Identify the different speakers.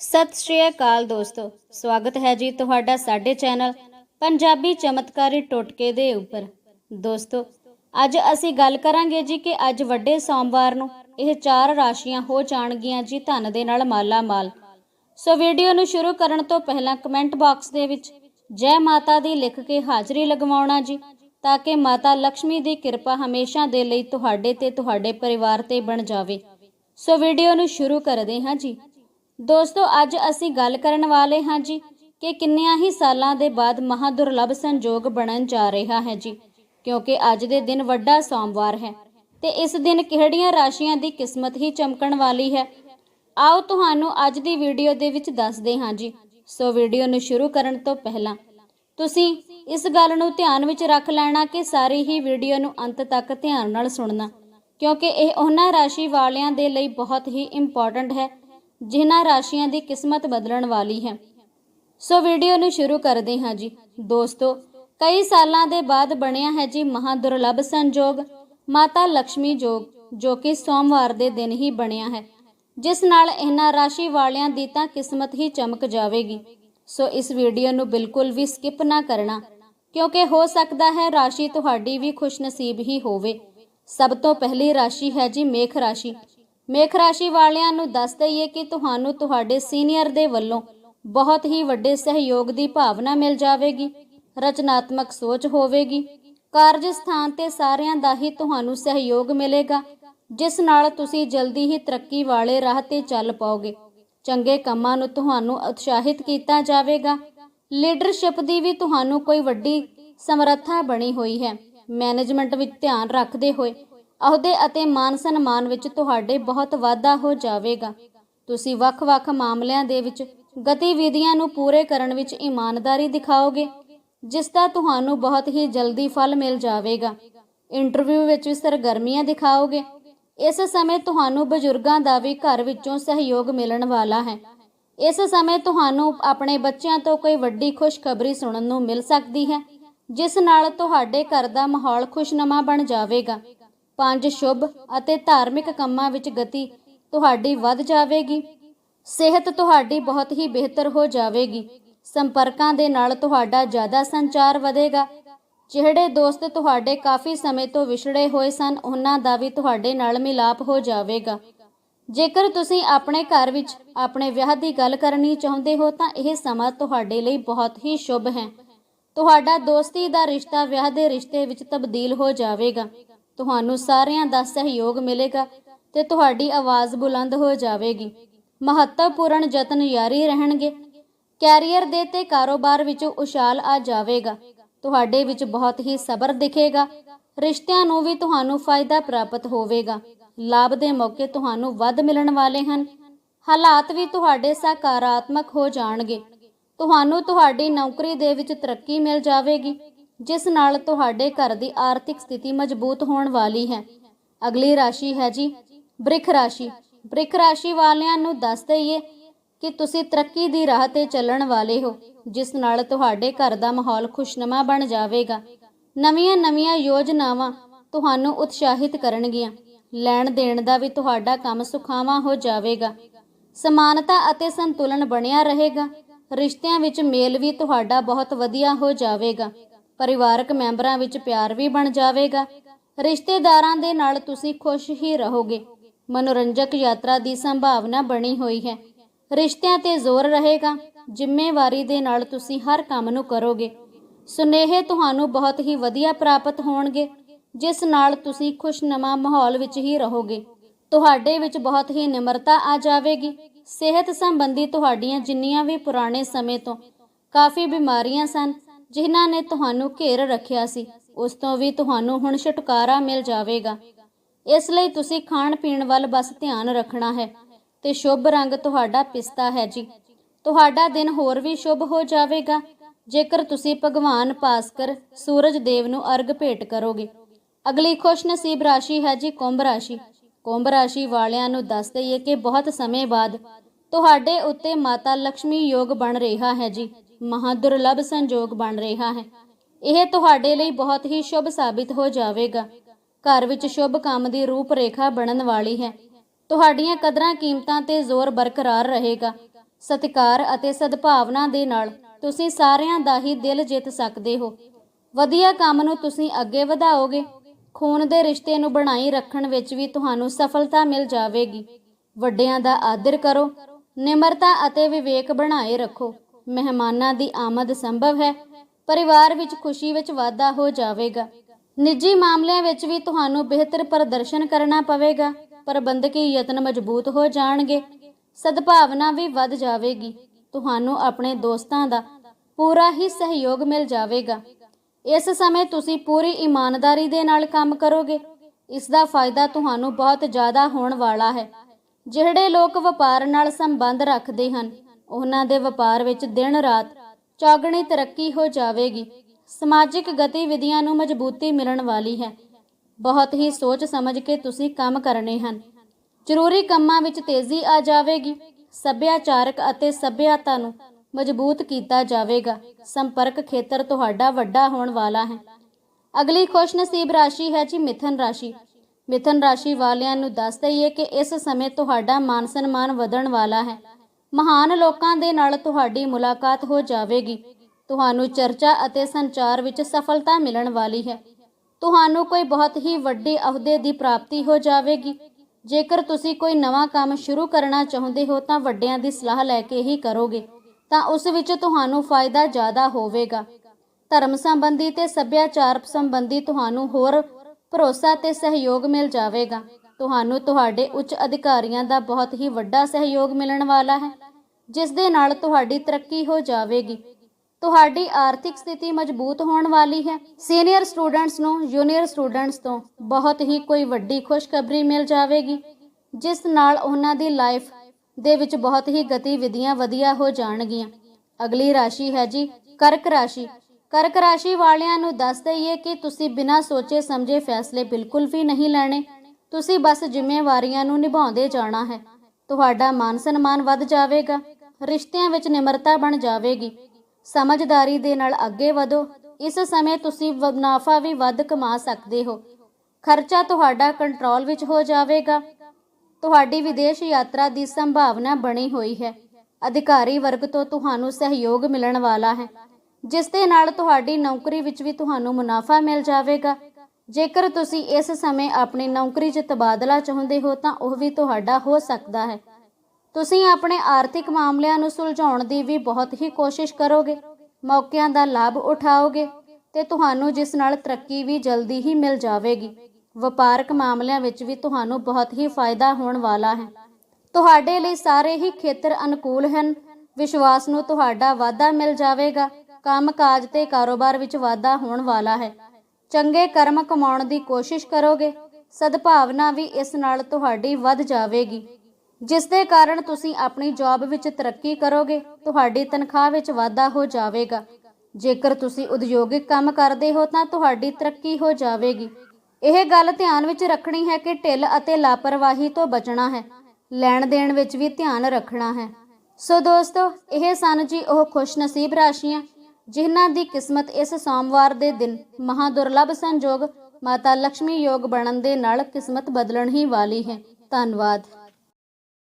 Speaker 1: ਸਤਿ ਸ਼੍ਰੀ ਅਕਾਲ ਦੋਸਤੋ, ਸਵਾਗਤ ਹੈ ਜੀ ਤੁਹਾਡਾ ਸਾਡੇ ਚੈਨਲ ਪੰਜਾਬੀ ਚਮਤਕਾਰੀ ਟੋਟਕੇ ਦੇ ਉੱਪਰ। ਦੋਸਤੋ, ਅੱਜ ਅਸੀਂ ਗੱਲ ਕਰਾਂਗੇ ਜੀ ਕਿ ਅੱਜ ਵੱਡੇ ਸੋਮਵਾਰ ਨੂੰ ਇਹ ਚਾਰ ਰਾਸ਼ੀਆਂ ਹੋ ਜਾਣਗੀਆਂ ਜੀ ਧਨ ਦੇ ਨਾਲ ਮਾਲਾ ਮਾਲ ਸੋ ਵੀਡੀਓ ਨੂੰ ਸ਼ੁਰੂ ਕਰਨ ਤੋਂ ਪਹਿਲਾਂ ਕਮੈਂਟ ਬਾਕਸ ਦੇ ਵਿੱਚ ਜੈ ਮਾਤਾ ਦੀ ਲਿਖ ਕੇ ਹਾਜ਼ਰੀ ਲਗਵਾਉਣਾ ਜੀ, ਤਾਂ ਕਿ ਮਾਤਾ ਲక్ష్ਮੀ ਦੀ ਕਿਰਪਾ ਹਮੇਸ਼ਾ ਦੇ ਲਈ ਤੁਹਾਡੇ ਤੇ ਤੁਹਾਡੇ ਪਰਿਵਾਰ ਤੇ ਬਣ ਜਾਵੇ। ਸੋ ਵੀਡੀਓ ਨੂੰ ਸ਼ੁਰੂ ਕਰਦੇ ਹਾਂ ਜੀ। ਦੋਸਤੋ, ਅੱਜ ਅਸੀਂ ਗੱਲ ਕਰਨ ਵਾਲੇ ਹਾਂ ਜੀ ਕਿ ਕਿੰਨਿਆਂ ਹੀ ਸਾਲਾਂ ਦੇ ਬਾਅਦ ਮਹਾ ਦੁਰਲੱਭ ਸੰਜੋਗ ਬਣਨ ਜਾ ਰਿਹਾ ਹੈ ਜੀ, ਕਿਉਂਕਿ ਅੱਜ ਦੇ ਦਿਨ ਵੱਡਾ ਸੋਮਵਾਰ ਹੈ ਤੇ ਇਸ ਦਿਨ ਕਿਹੜੀਆਂ ਰਾਸ਼ੀਆਂ ਦੀ ਕਿਸਮਤ ਹੀ ਚਮਕਣ ਵਾਲੀ ਹੈ? ਆਓ ਤੁਹਾਨੂੰ ਅੱਜ ਦੀ ਵੀਡੀਓ ਦੇ ਵਿੱਚ ਦੱਸਦੇ ਹਾਂ ਜੀ। ਸੋ, ਵੀਡੀਓ ਨੂੰ ਸ਼ੁਰੂ ਕਰਨ ਤੋਂ ਪਹਿਲਾਂ ਤੁਸੀਂ ਇਸ ਗੱਲ ਨੂੰ ਧਿਆਨ ਵਿੱਚ ਰੱਖ ਲੈਣਾ ਕਿ ਸਾਰੀ ਹੀ ਵੀਡੀਓ ਨੂੰ ਅੰਤ ਤੱਕ ਧਿਆਨ ਨਾਲ ਸੁਣਨਾ, ਕਿਉਂਕਿ ਇਹ ਉਹਨਾਂ ਰਾਸ਼ੀ ਵਾਲਿਆਂ ਦੇ ਲਈ ਬਹੁਤ ਹੀ ਇੰਪੋਰਟੈਂਟ ਹੈ ਜਿਨ੍ਹਾਂ ਰਾਸ਼ੀਆਂ ਦੀ ਕਿਸਮਤ ਬਦਲਣ ਵਾਲੀ ਹੈ। ਸੋ ਵੀਡੀਓ ਨੂੰ ਸ਼ੁਰੂ ਕਰਦੇ ਹਾਂ ਜੀ। ਦੋਸਤੋ, ਕਈ ਸਾਲਾਂ ਦੇ ਬਾਅਦ ਬਣਿਆ ਹੈ ਜੀ ਮਹਾ ਦੁਰਲੱਭ ਸੰਜੋਗ, ਮਾਤਾ ਲక్ష్ਮੀ ਜੋਗ, ਜੋ ਕਿ ਸੋਮਵਾਰ ਦੇ ਦਿਨ ਹੀ ਬਣਿਆ ਹੈ। ਜਿਸ ਨਾਲ ਇਹਨਾਂ ਰਾਸ਼ੀ ਵਾਲਿਆਂ ਦੀ ਤਾਂ ਕਿਸਮਤ ਹੀ ਚਮਕ ਜਾਵੇਗੀ। ਸੋ ਇਸ ਵੀਡੀਓ ਨੂੰ ਬਿਲਕੁਲ ਵੀ ਸਕਿਪ ਨਾ ਕਰਨਾ, ਕਿਉਂਕਿ ਹੋ ਸਕਦਾ ਹੈ ਰਾਸ਼ੀ ਤੁਹਾਡੀ ਵੀ ਖੁਸ਼ਨਸੀਬ ਹੀ ਹੋਵੇ। ਸਭ ਤੋਂ ਪਹਿਲੀ ਰਾਸ਼ੀ ਹੈ ਜੀ ਮੇਖ ਰਾਸ਼ੀ। ਮੇਖ ਰਾਸ਼ੀ ਵਾਲਿਆਂ ਨੂੰ ਦੱਸ ਦਈਏ ਕਿ ਤੁਹਾਨੂੰ ਤੁਹਾਡੇ ਸੀਨੀਅਰ ਦੇ ਵੱਲੋਂ ਬਹੁਤ ਹੀ ਵੱਡੇ ਸਹਿਯੋਗ ਦੀ ਭਾਵਨਾ ਮਿਲ ਜਾਵੇਗੀ, ਰਚਨਾਤਮਕ ਸੋਚ ਹੋਵੇਗੀ। ਕਾਰਜ ਸਥਾਨ ਤੇ ਸਾਰਿਆਂ ਦਾ ਹੀ ਤੁਹਾਨੂੰ ਸਹਿਯੋਗ ਮਿਲੇਗਾ, ਜਿਸ ਨਾਲ ਤੁਸੀਂ ਜਲਦੀ ਹੀ ਤਰੱਕੀ ਵਾਲੇ ਰਾਹ ਤੇ ਚੱਲ ਪਾਓਗੇ। ਚੰਗੇ ਕੰਮਾਂ ਨੂੰ ਤੁਹਾਨੂੰ ਉਤਸ਼ਾਹਿਤ ਕੀਤਾ ਜਾਵੇਗਾ। ਲੀਡਰਸ਼ਿਪ ਦੀ ਵੀ ਤੁਹਾਨੂੰ ਕੋਈ ਵੱਡੀ ਸਮਰੱਥਾ ਬਣੀ ਹੋਈ ਹੈ। ਮੈਨੇਜਮੈਂਟ ਵਿੱਚ ਧਿਆਨ ਰੱਖਦੇ ਹੋਏ ਅਹੁਦੇ ਅਤੇ ਮਾਨ ਸਨਮਾਨ ਵਿੱਚ ਤੁਹਾਡੇ ਬਹੁਤ ਵਾਧਾ ਹੋ ਜਾਵੇਗਾ। ਤੁਸੀਂ ਵੱਖ-ਵੱਖ ਮਾਮਲਿਆਂ ਦੇ ਵਿੱਚ ਗਤੀਵਿਧੀਆਂ ਨੂੰ ਪੂਰੇ ਕਰਨ ਵਿੱਚ ਇਮਾਨਦਾਰੀ ਦਿਖਾਓਗੇ, ਜਿਸ ਦਾ ਤੁਹਾਨੂੰ ਬਹੁਤ ਹੀ ਜਲਦੀ ਫਲ ਮਿਲ ਜਾਵੇਗਾ। ਇੰਟਰਵਿਊ ਵਿੱਚ ਸਰਗਰਮੀਆਂ ਦਿਖਾਓਗੇ। ਇਸ ਸਮੇਂ ਤੁਹਾਨੂੰ ਬਜ਼ੁਰਗਾਂ ਦਾ ਵੀ ਘਰ ਵਿੱਚੋਂ ਸਹਿਯੋਗ ਮਿਲਣ ਵਾਲਾ ਹੈ। ਇਸ ਸਮੇਂ ਤੁਹਾਨੂੰ ਆਪਣੇ ਬੱਚਿਆਂ ਤੋਂ ਕੋਈ ਵੱਡੀ ਖੁਸ਼ਖਬਰੀ ਸੁਣਨ ਨੂੰ ਮਿਲ ਸਕਦੀ ਹੈ, ਜਿਸ ਨਾਲ ਤੁਹਾਡੇ ਘਰ ਦਾ ਮਾਹੌਲ ਖੁਸ਼ਨਮਾ ਬਣ ਜਾਵੇਗਾ। ਪੰਜ ਸ਼ੁਭ ਅਤੇ ਧਾਰਮਿਕ ਕੰਮਾਂ ਵਿੱਚ ਗਤੀ ਤੁਹਾਡੀ ਵੱਧ ਜਾਵੇਗੀ। ਸਿਹਤ ਤੁਹਾਡੀ ਬਹੁਤ ਹੀ ਬਿਹਤਰ ਹੋ ਜਾਵੇਗੀ। ਸੰਪਰਕਾਂ ਦੇ ਨਾਲ ਤੁਹਾਡਾ ਜ਼ਿਆਦਾ ਸੰਚਾਰ ਵਧੇਗਾ। ਜਿਹੜੇ ਦੋਸਤ ਤੁਹਾਡੇ ਕਾਫੀ ਸਮੇਂ ਤੋਂ ਵਿਛੜੇ ਹੋਏ ਸਨ, ਉਹਨਾਂ ਦਾ ਵੀ ਤੁਹਾਡੇ ਨਾਲ ਮਿਲਾਪ ਹੋ ਜਾਵੇਗਾ। ਜੇਕਰ ਤੁਸੀਂ ਆਪਣੇ ਘਰ ਵਿੱਚ ਆਪਣੇ ਵਿਆਹ ਦੀ ਗੱਲ ਕਰਨੀ ਚਾਹੁੰਦੇ ਹੋ, ਤਾਂ ਇਹ ਸਮਾਂ ਤੁਹਾਡੇ ਲਈ ਬਹੁਤ ਹੀ ਸ਼ੁਭ ਹੈ। ਤੁਹਾਡਾ ਦੋਸਤੀ ਦਾ ਰਿਸ਼ਤਾ ਵਿਆਹ ਦੇ ਰਿਸ਼ਤੇ ਵਿੱਚ ਤਬਦੀਲ ਹੋ ਜਾਵੇਗਾ। ਤੁਹਾਨੂੰ ਸਾਰਿਆਂ ਦਾ ਸਹਿਯੋਗ ਮਿਲੇਗਾ ਤੇ ਤੁਹਾਡੀ ਆਵਾਜ਼ ਬੁਲੰਦ ਹੋ ਜਾਵੇਗੀ। ਮਹੱਤਵਪੂਰਨ ਯਤਨ ਜਾਰੀ ਰਹਿਣਗੇ। ਕੈਰੀਅਰ ਦੇ ਤੇ ਕਾਰੋਬਾਰ ਵਿੱਚ ਉਛਾਲ ਆ ਜਾਵੇਗਾ। ਤੁਹਾਡੇ ਵਿੱਚ ਬਹੁਤ ਹੀ ਸਬਰ ਦਿਖੇਗਾ। ਰਿਸ਼ਤਿਆਂ ਨੂੰ ਵੀ ਤੁਹਾਨੂੰ ਫਾਇਦਾ ਪ੍ਰਾਪਤ ਹੋਵੇਗਾ। ਲਾਭ ਦੇ ਮੌਕੇ ਤੁਹਾਨੂੰ ਵੱਧ ਮਿਲਣ ਵਾਲੇ ਹਨ। ਹਾਲਾਤ ਵੀ ਤੁਹਾਡੇ ਸਕਾਰਾਤਮਕ ਹੋ ਜਾਣਗੇ। ਤੁਹਾਨੂੰ ਤੁਹਾਡੀ ਨੌਕਰੀ ਦੇ ਵਿੱਚ ਤਰੱਕੀ ਮਿਲ ਜਾਵੇਗੀ। ਜਿਸ ਨਾਲ ਤੁਹਾਡੇ ਘਰ ਦੀ ਆਰਥਿਕ ਸਥਿਤੀ ਮਜ਼ਬੂਤ ਹੋਣ ਵਾਲੀ ਹੈ। ਅਗਲੀ ਰਾਸ਼ੀ ਹੈ ਜੀ ਬ੍ਰਿਖ ਰਾਸ਼ੀ। ਬ੍ਰਿਖ ਰਾਸ਼ੀ ਵਾਲਿਆਂ ਨੂੰ ਦੱਸ ਦਈਏ ਕਿ ਤੁਸੀਂ ਤਰੱਕੀ ਦੀ ਰਾਹ ਤੇ ਚੱਲਣ ਵਾਲੇ ਹੋ, ਜਿਸ ਨਾਲ ਤੁਹਾਡੇ ਘਰ ਦਾ ਮਾਹੌਲ ਖੁਸ਼ਨਮਾ ਬਣ ਜਾਵੇਗਾ। ਨਵੀਆਂ-ਨਵੀਆਂ ਯੋਜਨਾਵਾਂ ਤੁਹਾਨੂੰ ਉਤਸ਼ਾਹਿਤ ਕਰਨਗੀਆਂ। ਲੈਣ ਦੇਣ ਦਾ ਵੀ ਤੁਹਾਡਾ ਕੰਮ ਸੁਖਾਵਾਂ ਹੋ ਜਾਵੇਗਾ। ਸਮਾਨਤਾ ਅਤੇ ਸੰਤੁਲਨ ਬਣਿਆ ਰਹੇਗਾ। ਰਿਸ਼ਤਿਆਂ ਵਿੱਚ ਮੇਲ ਵੀ ਤੁਹਾਡਾ ਬਹੁਤ ਵਧੀਆ ਹੋ ਜਾਵੇਗਾ। ਪਰਿਵਾਰਕ ਮੈਂਬਰਾਂ ਵਿੱਚ ਪਿਆਰ ਵੀ ਬਣ ਜਾਵੇਗਾ। ਰਿਸ਼ਤੇਦਾਰਾਂ ਦੇ ਨਾਲ ਤੁਸੀਂ ਖੁਸ਼ ਹੀ ਰਹੋਗੇ। ਮਨੋਰੰਜਕ ਯਾਤਰਾ ਦੀ ਸੰਭਾਵਨਾ ਬਣੀ ਹੋਈ ਹੈ। ਰਿਸ਼ਤਿਆਂ ਤੇ ਜ਼ੋਰ ਰਹੇਗਾ। ਜ਼ਿੰਮੇਵਾਰੀ ਦੇ ਨਾਲ ਤੁਸੀਂ ਹਰ ਕੰਮ ਨੂੰ ਕਰੋਗੇ। ਸੁਨੇਹੇ ਤੁਹਾਨੂੰ ਬਹੁਤ ਹੀ ਵਧੀਆ ਪ੍ਰਾਪਤ ਹੋਣਗੇ, ਜਿਸ ਨਾਲ ਤੁਸੀਂ ਖੁਸ਼ਨਮਾ ਮਾਹੌਲ ਵਿੱਚ ਹੀ ਰਹੋਗੇ। ਤੁਹਾਡੇ ਵਿੱਚ ਬਹੁਤ ਹੀ ਨਿਮਰਤਾ ਆ ਜਾਵੇਗੀ। ਸਿਹਤ ਸੰਬੰਧੀ ਤੁਹਾਡੀਆਂ ਜਿੰਨੀਆਂ ਵੀ ਪੁਰਾਣੇ ਸਮੇਂ ਤੋਂ ਕਾਫੀ ਬਿਮਾਰੀਆਂ ਸਨ ਜਿਨ੍ਹਾਂ ਨੇ ਤੁਹਾਨੂੰ ਘੇਰ ਰੱਖਿਆ ਸੀ, ਉਸ ਤੋਂ ਵੀ ਤੁਹਾਨੂੰ ਹੁਣ ਛੁਟਕਾਰਾ ਮਿਲ ਜਾਵੇਗਾ। ਇਸ ਲਈ ਤੁਸੀਂ ਖਾਣ ਪੀਣ ਵੱਲ ਬਸ ਧਿਆਨ ਰੱਖਣਾ ਹੈ ਤੇ ਸ਼ੁਭ ਰੰਗ ਤੁਹਾਡਾ ਪਿਸਤਾ ਹੈ ਜੀ। ਤੁਹਾਡਾ ਦਿਨ ਹੋਰ ਵੀ ਸ਼ੁਭ ਹੋ ਜਾਵੇਗਾ। ਜੇਕਰ ਤੁਸੀਂ ਭਗਵਾਨ ਪਾਸਕਰ ਸੂਰਜ ਦੇਵ ਨੂੰ ਅਰਗ ਭੇਟ ਕਰੋਗੇ। ਅਗਲੀ ਖੁਸ਼ਨਸੀਬ ਰਾਸ਼ੀ ਹੈ ਜੀ ਕੁੰਭ ਰਾਸ਼ੀ। ਕੁੰਭ ਰਾਸ਼ੀ ਵਾਲਿਆਂ ਨੂੰ ਦੱਸ ਦਈਏ ਕਿ ਬਹੁਤ ਸਮੇਂ ਬਾਅਦ ਤੁਹਾਡੇ ਉੱਤੇ ਮਾਤਾ ਲక్ష్ਮੀ ਯੋਗ ਬਣ ਰਿਹਾ ਹੈ ਜੀ। ਮਹਾ ਦੁਰਲੱਭ ਸੰਜੋਗ ਬਣ ਰਿਹਾ ਹੈ। ਇਹ ਤੁਹਾਡੇ ਲਈ ਬਹੁਤ ਹੀ ਸ਼ੁਭ ਸਾਬਿਤ ਹੋ ਜਾਵੇਗਾ। ਘਰ ਵਿੱਚ ਸ਼ੁਭ ਕੰਮ ਦੀ ਰੂਪ ਰੇਖਾ ਬਣਨ ਵਾਲੀ ਹੈ। ਤੁਹਾਡੀਆਂ ਕਦਰਾਂ ਕੀਮਤਾਂ ਤੇ ਜ਼ੋਰ ਬਰਕਰਾਰ ਰਹੇਗਾ। ਸਤਿਕਾਰ ਅਤੇ ਸਦਭਾਵਨਾ ਦੇ ਨਾਲ ਤੁਸੀਂ ਸਾਰਿਆਂ ਦਾ ਹੀ ਦਿਲ ਜਿੱਤ ਸਕਦੇ ਹੋ। ਵਧੀਆ ਕੰਮ ਨੂੰ ਤੁਸੀਂ ਅੱਗੇ ਵਧਾਓਗੇ। ਖੂਨ ਦੇ ਰਿਸ਼ਤੇ ਨੂੰ ਬਣਾਈ ਰੱਖਣ ਵਿੱਚ ਵੀ ਤੁਹਾਨੂੰ ਸਫਲਤਾ ਮਿਲ ਜਾਵੇਗੀ। ਵੱਡਿਆਂ ਦਾ ਆਦਰ ਕਰੋ। ਨਿਮਰਤਾ ਅਤੇ ਵਿਵੇਕ ਬਣਾਏ ਰੱਖੋ। ਮਹਿਮਾਨਾਂ ਦੀ ਆਮਦ ਸੰਭਵ ਹੈ। ਪਰਿਵਾਰ ਵਿੱਚ ਖੁਸ਼ੀ ਵਿੱਚ ਵਾਧਾ ਹੋ ਜਾਵੇਗਾ। ਨਿੱਜੀ ਮਾਮਲਿਆਂ ਵਿੱਚ ਵੀ ਤੁਹਾਨੂੰ ਬਿਹਤਰ ਪ੍ਰਦਰਸ਼ਨ ਕਰਨਾ ਪਵੇਗਾ। ਪ੍ਰਬੰਧਕੀ ਯਤਨ ਮਜ਼ਬੂਤ ਹੋ ਜਾਣਗੇ। ਸਦਭਾਵਨਾ ਵੀ ਵੱਧ ਜਾਵੇਗੀ। ਤੁਹਾਨੂੰ ਆਪਣੇ ਦੋਸਤਾਂ ਦਾ ਪੂਰਾ ਹੀ ਸਹਿਯੋਗ ਮਿਲ ਜਾਵੇਗਾ। ਇਸ ਸਮੇਂ ਤੁਸੀਂ ਪੂਰੀ ਇਮਾਨਦਾਰੀ ਦੇ ਨਾਲ ਕੰਮ ਕਰੋਗੇ। ਇਸ ਦਾ ਫਾਇਦਾ ਤੁਹਾਨੂੰ ਬਹੁਤ ਜ਼ਿਆਦਾ ਹੋਣ ਵਾਲਾ ਹੈ। ਜਿਹੜੇ ਲੋਕ ਵਪਾਰ ਨਾਲ ਸੰਬੰਧ ਰੱਖਦੇ ਹਨ ਉਹਨਾਂ ਦੇ ਵਪਾਰ ਵਿੱਚ ਦਿਨ ਰਾਤ ਚੌਗਣੀ ਤਰੱਕੀ ਹੋ ਜਾਵੇਗੀ। ਸਮਾਜਿਕ ਗਤੀਵਿਧੀਆਂ ਨੂੰ ਮਜ਼ਬੂਤੀ ਮਿਲਣ ਵਾਲੀ ਹੈ। ਬਹੁਤ ਹੀ ਸੋਚ ਸਮਝ ਕੇ ਤੁਸੀਂ ਕੰਮ ਕਰਨੇ ਹਨ। ਜ਼ਰੂਰੀ ਕੰਮਾਂ ਵਿੱਚ ਤੇਜ਼ੀ ਆ ਜਾਵੇਗੀ। ਸੱਭਿਆਚਾਰਕ ਅਤੇ ਸੱਭਿਅਤਾ ਨੂੰ ਮਜ਼ਬੂਤ ਕੀਤਾ ਜਾਵੇਗਾ। ਸੰਪਰਕ ਖੇਤਰ ਤੁਹਾਡਾ ਵੱਡਾ ਹੋਣ ਵਾਲਾ ਹੈ। ਅਗਲੀ ਖੁਸ਼ਨਸੀਬ ਰਾਸ਼ੀ ਹੈ ਜੀ ਮਿਥਨ ਰਾਸ਼ੀ। ਮਿਥਨ ਰਾਸ਼ੀ ਵਾਲਿਆਂ ਨੂੰ ਦੱਸ ਦਈਏ ਕਿ ਇਸ ਸਮੇਂ ਤੁਹਾਡਾ ਮਾਨ ਸਨਮਾਨ ਵਧਣ ਵਾਲਾ ਹੈ। ਮਹਾਨ ਲੋਕਾਂ ਦੇ ਨਾਲ ਤੁਹਾਡੀ ਮੁਲਾਕਾਤ ਹੋ ਜਾਵੇਗੀ। ਤੁਹਾਨੂੰ ਚਰਚਾ ਅਤੇ ਸੰਚਾਰ ਵਿੱਚ ਸਫਲਤਾ ਮਿਲਣ ਵਾਲੀ ਹੈ। ਤੁਹਾਨੂੰ ਕੋਈ ਬਹੁਤ ਹੀ ਵੱਡੇ ਅਹੁਦੇ ਦੀ ਪ੍ਰਾਪਤੀ ਹੋ ਜਾਵੇਗੀ। ਜੇਕਰ ਤੁਸੀਂ ਕੋਈ ਨਵਾਂ ਕੰਮ ਸ਼ੁਰੂ ਕਰਨਾ ਚਾਹੁੰਦੇ ਹੋ ਤਾਂ ਵੱਡਿਆਂ ਦੀ ਸਲਾਹ ਲੈ ਕੇ ਹੀ ਕਰੋਗੇ, ਤਾਂ ਉਸ ਵਿੱਚ ਤੁਹਾਨੂੰ ਫਾਇਦਾ ਜ਼ਿਆਦਾ ਹੋਵੇਗਾ। ਧਰਮ ਸੰਬੰਧੀ ਤੇ ਸੱਭਿਆਚਾਰ ਸੰਬੰਧੀ ਤੁਹਾਨੂੰ ਹੋਰ ਭਰੋਸਾ ਤੇ ਸਹਿਯੋਗ ਮਿਲ ਜਾਵੇਗਾ। ਤੁਹਾਨੂੰ ਤੁਹਾਡੇ ਉੱਚ ਅਧਿਕਾਰੀਆਂ ਦਾ ਬਹੁਤ ਹੀ ਵੱਡਾ ਸਹਿਯੋਗ ਮਿਲਣ ਵਾਲਾ ਹੈ, ਜਿਸ ਦੇ ਨਾਲ ਤੁਹਾਡੀ ਤਰੱਕੀ ਹੋ ਜਾਵੇਗੀ। ਤੁਹਾਡੀ ਆਰਥਿਕ ਸਥਿਤੀ ਮਜ਼ਬੂਤ ਹੋਣ ਵਾਲੀ ਹੈ। ਸੀਨੀਅਰ ਸਟੂਡੈਂਟਸ ਨੂੰ ਜੂਨੀਅਰ ਸਟੂਡੈਂਟਸ ਤੋਂ ਬਹੁਤ ਹੀ ਕੋਈ ਵੱਡੀ ਖੁਸ਼ਖਬਰੀ ਮਿਲ ਜਾਵੇਗੀ, ਜਿਸ ਨਾਲ ਉਹਨਾਂ ਦੀ ਲਾਈਫ ਦੇ ਵਿੱਚ ਬਹੁਤ ਹੀ ਗਤੀਵਿਧੀਆਂ ਵਧੀਆ ਹੋ ਜਾਣਗੀਆਂ। ਅਗਲੀ ਰਾਸ਼ੀ ਹੈ ਜੀ ਕਰਕ ਰਾਸ਼ੀ। ਕਰਕ ਰਾਸ਼ੀ ਵਾਲਿਆਂ ਨੂੰ ਦੱਸ ਦਈਏ ਕਿ ਤੁਸੀਂ ਬਿਨਾਂ ਸੋਚੇ ਸਮਝੇ ਫੈਸਲੇ ਬਿਲਕੁਲ ਵੀ ਨਹੀਂ ਲੈਣੇ। ਤੁਸੀਂ ਬਸ ਜ਼ਿੰਮੇਵਾਰੀਆਂ ਨੂੰ ਨਿਭਾਉਂਦੇ ਜਾਣਾ ਹੈ। ਤੁਹਾਡਾ ਮਾਨ ਸਨਮਾਨ ਵੱਧ ਜਾਵੇਗਾ, ਰਿਸ਼ਤਿਆਂ ਵਿੱਚ ਨਿਮਰਤਾ ਬਣ ਜਾਵੇਗੀ। ਸਮਝਦਾਰੀ ਦੇ ਨਾਲ ਅੱਗੇ ਵਧੋ, ਇਸ ਸਮੇਂ ਤੁਸੀਂ ਮੁਨਾਫਾ ਵੀ ਵੱਧ ਕਮਾ ਸਕਦੇ ਹੋ। ਖਰਚਾ ਤੁਹਾਡਾ ਕੰਟਰੋਲ ਵਿੱਚ ਹੋ ਜਾਵੇਗਾ। ਤੁਹਾਡੀ ਵਿਦੇਸ਼ ਯਾਤਰਾ ਦੀ ਸੰਭਾਵਨਾ ਬਣੀ ਹੋਈ ਹੈ। ਅਧਿਕਾਰੀ ਵਰਗ ਤੋਂ ਤੁਹਾਨੂੰ ਸਹਿਯੋਗ ਮਿਲਣ ਵਾਲਾ ਹੈ। ਜਿਸ ਦੇ ਨਾਲ ਤੁਹਾਡੀ ਨੌਕਰੀ ਵਿੱਚ ਵੀ ਤੁਹਾਨੂੰ ਮੁਨਾਫਾ ਮਿਲ ਜਾਵੇਗਾ। ਜੇਕਰ ਤੁਸੀਂ ਇਸ ਸਮੇਂ ਆਪਣੀ ਨੌਕਰੀ 'ਚ ਤਬਾਦਲਾ ਚਾਹੁੰਦੇ ਹੋ, ਤਾਂ ਉਹ ਵੀ ਤੁਹਾਡਾ ਹੋ ਸਕਦਾ ਹੈ। ਤੁਸੀਂ ਆਪਣੇ ਆਰਥਿਕ ਮਾਮਲਿਆਂ ਨੂੰ ਸੁਲਝਾਉਣ ਦੀ ਵੀ ਬਹੁਤ ਹੀ ਕੋਸ਼ਿਸ਼ ਕਰੋਗੇ। ਮੌਕਿਆਂ ਦਾ ਲਾਭ ਉਠਾਓਗੇ ਤੇ ਤੁਹਾਨੂੰ ਜਿਸ ਨਾਲ ਤਰੱਕੀ ਵੀ ਜਲਦੀ ਹੀ ਮਿਲ ਜਾਵੇਗੀ। ਵਪਾਰਕ ਮਾਮਲਿਆਂ ਵਿੱਚ ਵੀ ਤੁਹਾਨੂੰ ਬਹੁਤ ਹੀ ਫਾਇਦਾ ਹੋਣ ਵਾਲਾ ਹੈ। ਤੁਹਾਡੇ ਲਈ ਸਾਰੇ ਹੀ ਖੇਤਰ ਅਨੁਕੂਲ ਹਨ। ਵਿਸ਼ਵਾਸ ਨੂੰ ਤੁਹਾਡਾ ਵਾਧਾ ਮਿਲ ਜਾਵੇਗਾ। ਕੰਮਕਾਜ ਤੇ ਕਾਰੋਬਾਰ ਵਿੱਚ ਵਾਧਾ ਹੋਣ ਵਾਲਾ ਹੈ। ਚੰਗੇ ਕਰਮ ਕਮਾਉਣ ਦੀ ਕੋਸ਼ਿਸ਼ ਕਰੋਗੇ, ਸਦਭਾਵਨਾ ਵੀ ਇਸ ਨਾਲ ਤੁਹਾਡੀ ਵੱਧ ਜਾਵੇਗੀ। ਜਿਸ ਦੇ ਕਾਰਨ ਤੁਸੀਂ ਆਪਣੀ ਜੌਬ ਵਿੱਚ ਤਰੱਕੀ ਕਰੋਗੇ, ਤੁਹਾਡੀ ਤਨਖਾਹ ਵਿੱਚ ਵਾਧਾ ਹੋ ਜਾਵੇਗਾ। ਜੇਕਰ ਤੁਸੀਂ ਉਦਯੋਗਿਕ ਕੰਮ ਕਰਦੇ ਹੋ, ਤਾਂ ਤੁਹਾਡੀ ਤਰੱਕੀ ਹੋ ਜਾਵੇਗੀ। ਇਹ ਗੱਲ ਧਿਆਨ ਵਿੱਚ ਰੱਖਣੀ ਹੈ ਕਿ ਢਿੱਲ ਅਤੇ ਲਾਪਰਵਾਹੀ ਤੋਂ ਬਚਣਾ ਹੈ। ਲੈਣ ਦੇਣ ਵਿੱਚ ਵੀ ਧਿਆਨ ਰੱਖਣਾ ਹੈ। ਸੋ ਦੋਸਤੋ, ਇਹ ਸਨ ਜੀ ਉਹ ਖੁਸ਼ਨਸੀਬ ਰਾਸ਼ੀਆਂ। ਜਿਨ੍ਹਾਂ ਦੀ ਕਿਸਮਤ ਇਸ ਸੋਮਵਾਰ ਦੇ ਦਿਨ ਮਹਾ ਦੁਰਲਭ ਸੰਜੋਗ ਮਾਤਾ ਲక్ష్ਮੀ ਯੋਗ ਬਣਨ ਦੇ ਨਾਲ ਕਿਸਮਤ ਬਦਲਣ ਹੀ ਵਾਲੀ ਹੈ। ਧੰਨਵਾਦ।